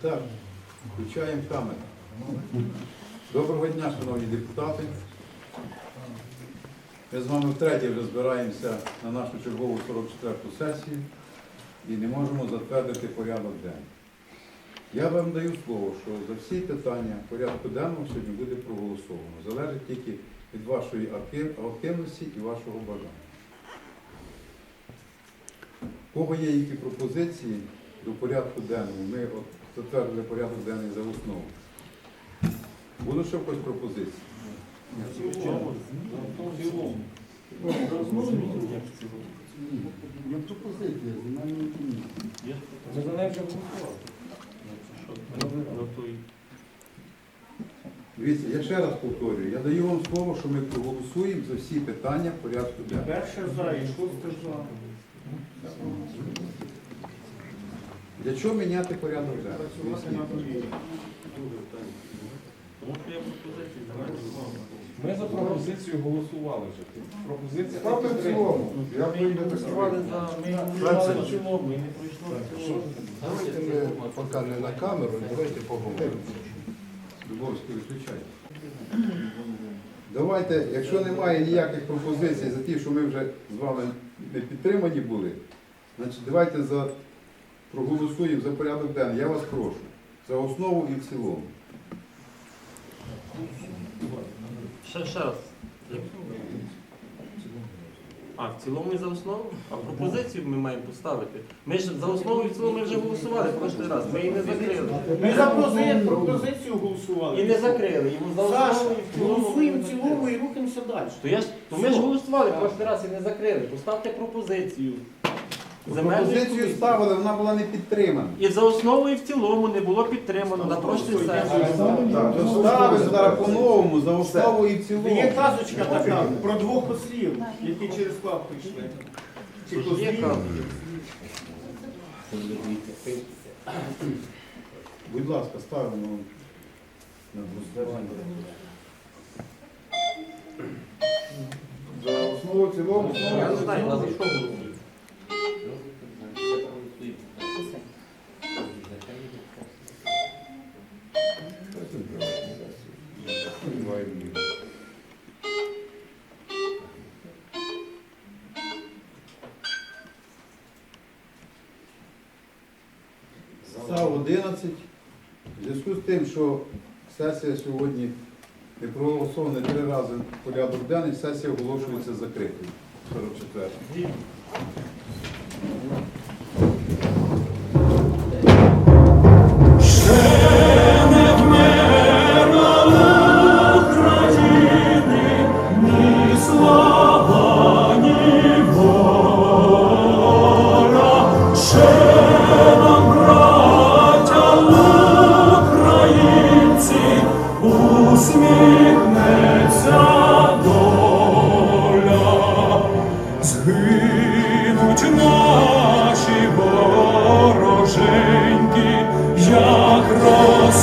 Так, включаємо камеру. Доброго дня, шановні депутати. Ми з вами втретє вже збираємося на нашу чергову 44-ту сесію і не можемо затвердити порядок денний. Я вам даю слово, що за всі питання порядку денного сьогодні буде проголосовано. Залежить тільки від вашої активності і вашого бажання. У кого є які пропозиції до порядку денного? Ми от затвердили порядок денний за основу. Будуть ще якось пропозиції? Є пропозиція, земельної комісії. Ми за неї вже голосували. Дивіться, я ще раз повторюю, я даю вам слово, що ми проголосуємо за всі питання порядку денного. Перше за і шосте за. Для чого міняти порядок денний? Ми за пропозицію голосували вже. Пропозиція Ставте в цілому. Я Ми її голосували за голосували в цілому і не пройшло. Давайте ми поки не на камеру, давайте поговоримо. Дубовський, виключай. Давайте, якщо немає ніяких пропозицій за ті, що ми вже з вами не підтримані були, значить давайте за проголосуємо за порядок денний. Я вас прошу. За основу і в цілому. Ще, ще раз. А, в цілому і за основу? А пропозицію ми маємо поставити. Ми ж за основу і в цілому ми вже голосували прошлий раз. Ми її не закрили. Ми за прози- пропозицію голосували. І не закрили. І за основу і в цілому. голосуємо в цілому і рухаємося далі. То, я ж, то ми ж голосували прошлий раз і не закрили. Поставте пропозицію. Пропозицію ставили, вона була не підтримана. І за основу і в цілому не було підтримано на прошлій сесії. Так, Ставимо зараз по-новому, за основу і в цілому. Є казочка така про двох ослів, які через клап прийшли. Чи козлів. Будь ласка, ставимо на голосування. За основу цілому. Я не знаю, за що голосують. За 11. В зв'язку з тим, що сесія сьогодні не проголосована три рази порядок денний, сесія оголошується закритою. 44.